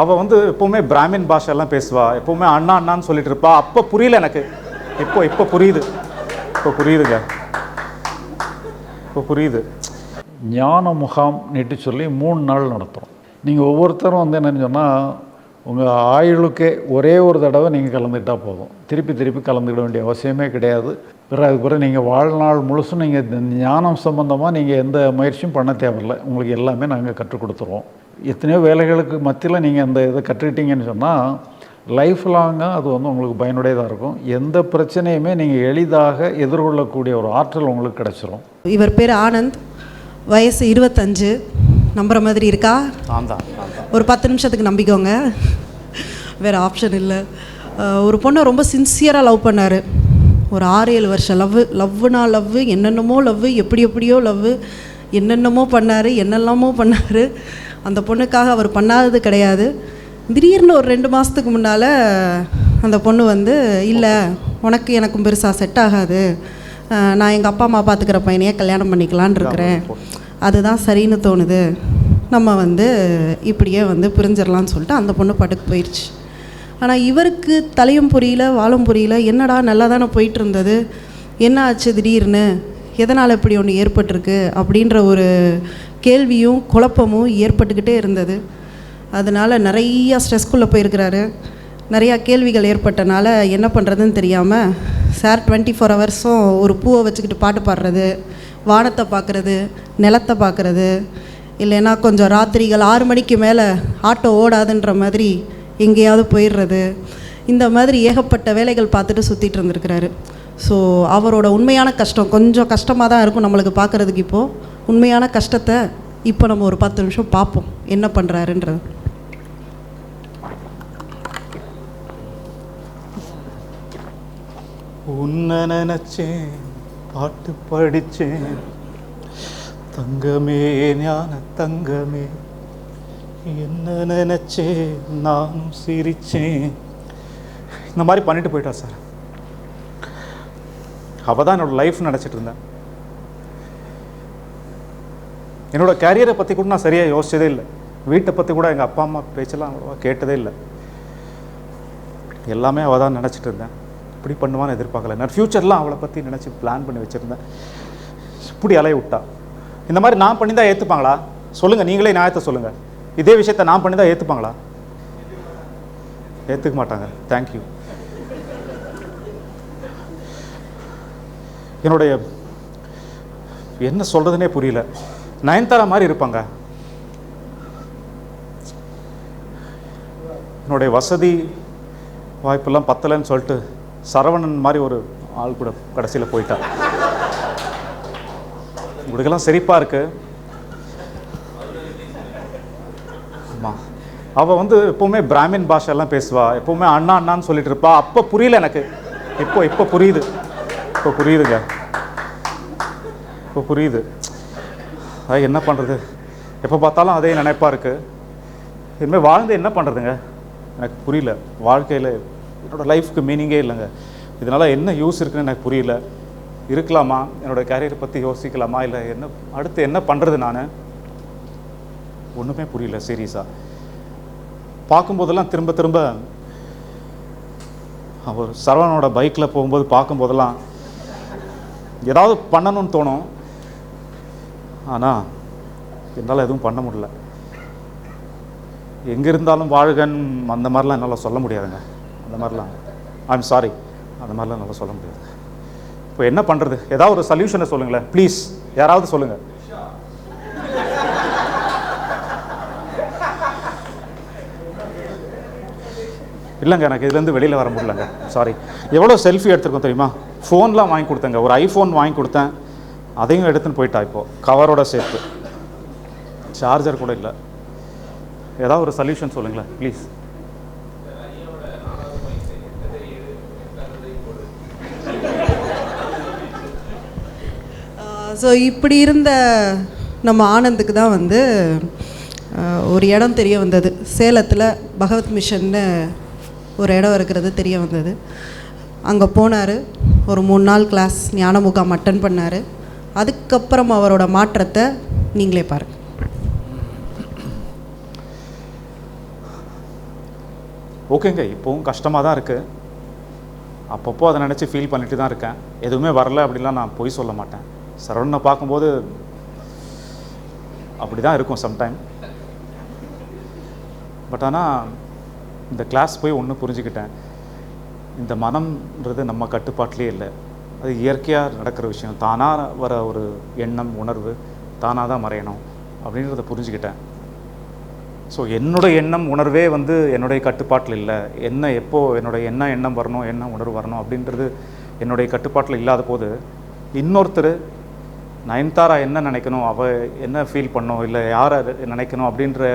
அவள் வந்து எப்போவுமே பிராமின் பாஷையெல்லாம் பேசுவா. எப்போவுமே அண்ணா அண்ணான்னு சொல்லிட்டு இருப்பா. அப்போ புரியல எனக்கு. இப்போ இப்போ புரியுது. இப்போ புரியுதுங்க. இப்போ புரியுது. ஞான முகாம் நீட்டு சொல்லி மூணு நாள் நடத்துகிறோம் நீங்கள் ஒவ்வொருத்தரும் வந்து என்னன்னு சொன்னால் உங்கள் ஆயுளுக்கே ஒரே ஒரு தடவை நீங்கள் கலந்துக்கிட்டால் போதும். திருப்பி திருப்பி கலந்துக்கிட வேண்டிய அவசியமே கிடையாது. பிறகு அதுக்கு பிறகு நீங்கள் வாழ்நாள் முழுசும் நீங்கள் ஞானம் சம்மந்தமாக நீங்கள் எந்த முயற்சியும் பண்ண தேவையில்லை. உங்களுக்கு எல்லாமே நாங்கள் கற்றுக் கொடுத்துருவோம். எத்தனையோ வேலைகளுக்கு மத்தியில் நீங்கள் அந்த இதை கற்றுக்கிட்டீங்கன்னு சொன்னால் லைஃப் லாங்காக அது வந்து உங்களுக்கு பயனுடையதாக இருக்கும். எந்த பிரச்சனையுமே நீங்கள் எளிதாக எதிர்கொள்ளக்கூடிய ஒரு ஆற்றல் உங்களுக்கு கிடச்சிரும். இவர் பேர் ஆனந்த். வயசு இருபத்தஞ்சு. நம்புற மாதிரி இருக்கா? ஒரு பத்து நிமிஷத்துக்கு நம்பிக்கோங்க. வேறு ஆப்ஷன் இல்லை. ஒரு பொண்ணை ரொம்ப சின்சியராக லவ் பண்ணார். ஒரு ஆறு ஏழு வருஷம் லவ் லவ்னா லவ் என்னென்னமோ லவ் எப்படி எப்படியோ லவ் என்னென்னமோ பண்ணார் என்னெல்லாமோ பண்ணார். அந்த பொண்ணுக்காக அவர் பண்ணாதது கிடையாது. திடீர்னு ஒரு ரெண்டு மாதத்துக்கு முன்னால் அந்த பொண்ணு வந்து இல்லை உனக்கு எனக்கும் பெருசாக செட் ஆகாது. நான் எங்கள் அப்பா அம்மா பார்த்துக்கிற பையனையே கல்யாணம் பண்ணிக்கலான் இருக்கிறேன். அதுதான் சரின்னு தோணுது. நம்ம வந்து இப்படியே வந்து பிரிஞ்சிடலாம்னு சொல்லிட்டு அந்த பொண்ணு படுக்கு போயிடுச்சு ஆனால் இவருக்கு தலையும் புரியல வாழும் புரியல. என்னடா நல்லா தானே போயிட்டு இருந்தது. என்ன ஆச்சு திடீர்னு? எதனால் இப்படி ஒன்று ஏற்பட்டிருக்கு அப்படின்ற ஒரு கேள்வியும் குழப்பமும் ஏற்பட்டுக்கிட்டே இருந்தது. அதனால் நிறையா ஸ்ட்ரெஸ்குள்ளே போயிருக்கிறாரு. நிறையா கேள்விகள் ஏற்பட்டனால என்ன பண்ணுறதுன்னு தெரியாமல் சார் டுவெண்ட்டி ஃபோர் ஹவர்ஸும் ஒரு பூவை வச்சுக்கிட்டு பாட்டு பாடுறது வானத்தை பார்க்குறது நிலத்தை பார்க்குறது இல்லைன்னா கொஞ்சம் ராத்திரிகள் ஆறு மணிக்கு மேலே ஆட்டோ ஓடாதுன்ற மாதிரி எங்கேயாவது போயிடுறது. இந்த மாதிரி ஏகப்பட்ட வேலைகள் பார்த்துட்டு சுற்றிட்டு இருந்திருக்கிறாரு. ஸோ அவரோட உண்மையான கஷ்டம் கொஞ்சம் கஷ்டமாக தான் இருக்கும் நம்மளுக்கு பார்க்குறதுக்கு இப்போது உண்மையான கஷ்டத்தை இப்போ நம்ம ஒரு பத்து நிமிஷம் பார்ப்போம். என்ன பண்ணுறாருன்றது உன்னை நினச்சேன் பாட்டு படித்தேன் தங்கமே ஞான தங்கமே. என்ன நினச்சேன் நானும் சிரிச்சேன். இந்த மாதிரி பண்ணிட்டு போயிட்டா சார். அவள் தான் என்னோட லைஃப் நினச்சிட்டு இருந்தேன். என்னோட கேரியரை பற்றி கூட நான் சரியாக யோசிச்சதே இல்லை. வீட்டை பற்றி கூட எங்கள் அப்பா அம்மா பேச்செல்லாம் அவ்வளோவா கேட்டதே இல்லை. எல்லாமே அவள் தான் நினச்சிட்டு இருந்தேன். இப்படி பண்ணுவான்னு எதிர்பார்க்கல. நான் ஃப்யூச்சர்லாம் அவளை பற்றி நினச்சி பிளான் பண்ணி வச்சுருந்தேன். இப்படி அலைய விட்டா. இந்த மாதிரி நான் பண்ணி தான் ஏற்றுப்பாங்களா சொல்லுங்கள் நீங்களே நியாயத்தை சொல்லுங்கள் இதே விஷயத்த நான் பண்ணி தான் ஏற்றுப்பாங்களா ஏற்றுக்க மாட்டாங்க தேங்க்யூ என்னுடைய என்ன சொல்கிறதுனே புரியல. நயன்தாரா மாதிரி இருப்பாங்க. என்னுடைய வசதி வாய்ப்பெல்லாம் பத்தலைன்னு சொல்லிட்டு சரவணன் மாதிரி ஒரு ஆள் கூட கடைசியில் போயிட்டா. உங்களுக்கெல்லாம் செரிப்பாக இருக்கு. ஆமாம் அவள் வந்து எப்போவுமே பிராமின் பாஷெல்லாம் பேசுவா. எப்போவுமே அண்ணா அண்ணான்னு சொல்லிட்டு இருப்பா. அப்போ புரியல எனக்கு. இப்போ இப்போ புரியுது. இப்போ புரியுதுங்க. இப்போ புரியுது. அது என்ன பண்ணுறது எப்போ பார்த்தாலும் அதே நினைப்பாக இருக்குது இனிமேல் வாழ்ந்து என்ன பண்ணுறதுங்க எனக்கு புரியல. வாழ்க்கையில் என்னோடய லைஃப்க்கு மீனிங்கே இல்லைங்க. இதனால் என்ன யூஸ் இருக்குன்னு எனக்கு புரியல. இருக்கலாமா? என்னோட கேரியரை பற்றி யோசிக்கலாமா? இல்லை என்ன அடுத்து என்ன பண்ணுறது நான்? ஒன்றுமே புரியல சீரியஸாக பார்க்கும்போதெல்லாம் திரும்ப திரும்ப அவர் சரவணோட பைக்கில் போகும்போது பார்க்கும்போதெல்லாம் ஏதாவது பண்ணணும்னு தோணும். ஆனால் என்னால் எதுவும் பண்ண முடியல. எங்கே இருந்தாலும் வாழ்கன் அந்த மாதிரிலாம் என்னால் சொல்ல முடியாதுங்க. அந்த மாதிரிலாம். ஐம் சாரி அந்த மாதிரிலாம் என்னால் சொல்ல முடியாது. இப்போ என்ன பண்ணுறது ஏதாவது ஒரு சொல்யூஷனை சொல்லுங்களேன். ப்ளீஸ் யாராவது சொல்லுங்கள் இல்லைங்க எனக்கு இதுலேருந்து வெளியில் வர முடியலங்க. சாரி எவ்வளோ செல்ஃபி எடுத்துருக்கோம் தெரியுமா? ஃபோன்லாம் வாங்கி கொடுத்தேங்க. ஒரு ஐஃபோன் வாங்கி கொடுத்தேன். அதையும் எடுத்துன்னு போயிட்டா இப்போது கவரோட சேர்த்து. சார்ஜர் கூட இல்லை. ஏதாவது ஒரு சொல்யூஷன் சொல்லுங்களேன் ப்ளீஸ் ஸோ இப்படி இருந்த நம்ம ஆனந்துக்கு தான் வந்து ஒரு இடம் தெரிய வந்தது. சேலத்தில் பகவத் மிஷன்னு ஒரு இடம் இருக்கிறது தெரிய வந்தது. அங்கே போனார். ஒரு மூணு நாள் கிளாஸ் ஞான முகாம் அட்டன் பண்ணார். அதுக்கப்புறம் அவரோட மாற்றத்தை நீங்களே பாருங்கள் ஓகேங்க இப்போவும் கஷ்டமாக தான் இருக்குது அப்பப்போ அதை நினச்சி ஃபீல் பண்ணிட்டு தான் இருக்கேன். எதுவுமே வரல அப்படிலாம் நான் பொய் சொல்ல மாட்டேன். சரவணனை பார்க்கும்போது அப்படி தான் இருக்கும் சம்டைம் பட் ஆனால் இந்த கிளாஸ் போய் ஒன்று புரிஞ்சுக்கிட்டேன். இந்த மனம்ன்றது நம்ம கட்டுப்பாட்டிலே இல்லை. அது இயற்கையாக நடக்கிற விஷயம். தானாக வர ஒரு எண்ணம் உணர்வு தானாக தான் மறையணும் அப்படின்றத புரிஞ்சுக்கிட்டேன். ஸோ என்னோடய எண்ணம் உணர்வே வந்து என்னுடைய கட்டுப்பாட்டில் இல்லை. என்ன எப்போது என்னுடைய என்ன எண்ணம் வரணும் என்ன உணர்வு வரணும் அப்படின்றது என்னுடைய கட்டுப்பாட்டில் இல்லாத போது இன்னொருத்தர் நயன்தாரா என்ன நினைக்கணும் அவள் என்ன ஃபீல் பண்ணணும் இல்லை யாரை நினைக்கணும் அப்படின்ற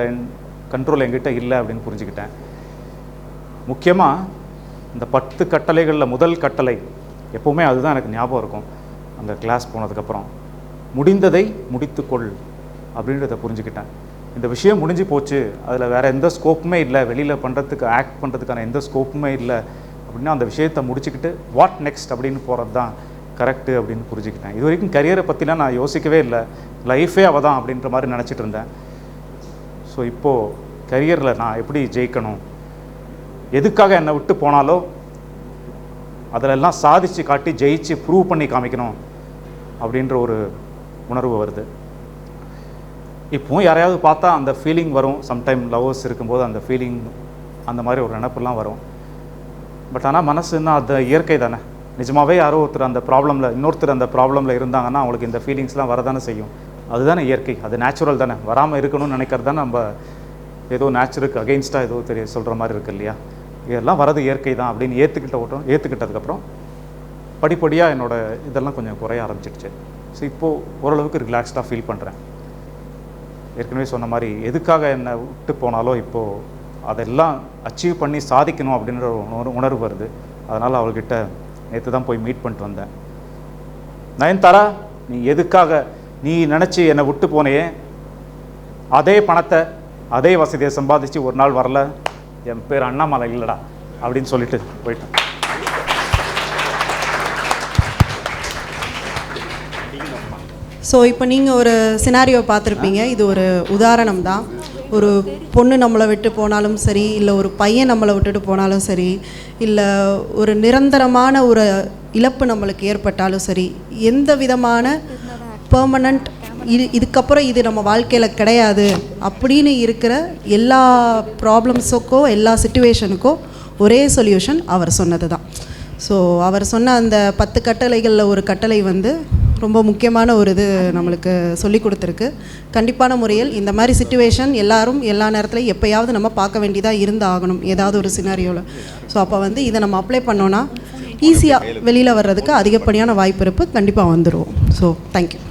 கண்ட்ரோல் என்கிட்ட இல்லை அப்படின்னு புரிஞ்சுக்கிட்டேன். முக்கியமாக இந்த பத்து கட்டளைகளில் முதல் கட்டளை எப்போவுமே அதுதான் எனக்கு ஞாபகம் இருக்கும். அந்த கிளாஸ் போனதுக்கப்புறம் முடிந்ததை முடித்துக்கொள் அப்படின்றத புரிஞ்சுக்கிட்டேன். இந்த விஷயம் முடிஞ்சு போச்சு. அதில் வேறு எந்த ஸ்கோப்புமே இல்லை. வெளியில் பண்ணுறதுக்கு ஆக்ட் பண்ணுறதுக்கான எந்த ஸ்கோப்புமே இல்லை. அப்படின்னா அந்த விஷயத்தை முடிச்சுக்கிட்டு வாட் நெக்ஸ்ட் அப்படின்னு போகிறது தான் கரெக்டு அப்படின்னு புரிஞ்சுக்கிட்டேன். இது வரைக்கும் கரியரை பற்றிலாம் நான் யோசிக்கவே இல்லை. லைஃபே அவள் தான் அப்படின்ற மாதிரி நினச்சிட்டு இருந்தேன். ஸோ இப்போது கரியரில் நான் எப்படி ஜெயிக்கணும்? எதுக்காக என்னை விட்டு போனாலோ அதிலெல்லாம் சாதித்து காட்டி ஜெயிச்சு ப்ரூவ் பண்ணி காமிக்கணும் அப்படின்ற ஒரு உணர்வு வருது. இப்போவும் யாரையாவது பார்த்தா அந்த ஃபீலிங் வரும். சம்டைம் லவ்வர்ஸ் இருக்கும்போது அந்த ஃபீலிங் அந்த மாதிரி ஒரு நினப்புலாம் வரும். பட் ஆனால் மனசுன்னா அது இயற்கை தானே. நிஜமாகவே யாரோ ஒருத்தர் அந்த ப்ராப்ளமில் இன்னொருத்தர் அந்த ப்ராப்ளமில் இருந்தாங்கன்னா அவங்களுக்கு இந்த ஃபீலிங்ஸ்லாம் வரதானே செய்யும். அதுதானே இயற்கை. அது நேச்சுரல் தானே. வராமல் இருக்கணும்னு நினைக்கிறது தானே நம்ம ஏதோ நேச்சுருக்கு அகெயின்ஸ்டாக ஏதோ தெரிய சொல்கிற மாதிரி இருக்கு இல்லையா? இதெல்லாம் வரது இயற்கை தான் அப்படின்னு ஏற்றுக்கிட்ட ஓட்டம் ஏற்றுக்கிட்டதுக்கப்புறம் படிப்படியாக என்னோட இதெல்லாம் கொஞ்சம் குறைய ஆரம்பிச்சிடுச்சு. ஸோ இப்போது ஓரளவுக்கு ரிலாக்ஸ்டாக ஃபீல் பண்ணுறேன் ஏற்கனவே சொன்ன மாதிரி எதுக்காக என்னை விட்டு போனாலோ இப்போது அதெல்லாம் அச்சீவ் பண்ணி சாதிக்கணும் அப்படின்ற ஒரு உணர்வு உணர்வு வருது. அதனால் அவள்கிட்ட நேற்று தான் போய் மீட் பண்ணிட்டு வந்தேன். நயன்தாரா நீ எதுக்காக நீ நினச்சி என்னை விட்டு போனையே? அதே பணத்தை அதே வசதியை சம்பாதிச்சு ஒரு நாள் வரல. என் பேர் அண்ணாமலை இல்லைடா அப்படின்னு சொல்லிட்டு போயிட்டேன். ஸோ இப்போ நீங்கள் ஒரு சினாரியோ பார்த்துருப்பீங்க. இது ஒரு உதாரணம் தான். ஒரு பொண்ணு நம்மளை விட்டு போனாலும் சரி இல்லை ஒரு பையன் நம்மளை விட்டுட்டு போனாலும் சரி இல்லை ஒரு நிரந்தரமான ஒரு இழப்பு நம்மளுக்கு ஏற்பட்டாலும் சரி எந்த விதமான பெர்மனண்ட் இது இதுக்கப்புறம் இது நம்ம வாழ்க்கையில் கிடையாது அப்படின்னு இருக்கிற எல்லா ப்ராப்ளம்ஸுக்கோ எல்லா சுச்சுவேஷனுக்கோ ஒரே சொல்யூஷன் அவர் சொன்னது தான் ஸோ அவர் சொன்ன அந்த பத்து கட்டளைகளில் ஒரு கட்டளை வந்து ரொம்ப முக்கியமான ஒரு இது நம்மளுக்கு சொல்லி கொடுத்துருக்கு. கண்டிப்பான முறையில் இந்த மாதிரி சுச்சுவேஷன் எல்லாரும் எல்லா நேரத்துலையும் எப்போயாவது நம்ம பார்க்க வேண்டியதாக இருந்து ஆகணும் ஏதாவது ஒரு சினாரியோவில் ஸோ அப்போ வந்து இதை நம்ம அப்ளை பண்ணோன்னா ஈஸியாக வெளியில் வர்றதுக்கு அதிகப்படியான வாய்ப்பு இருப்பு கண்டிப்பாக வந்துடுவோம் ஸோ தேங்க்யூ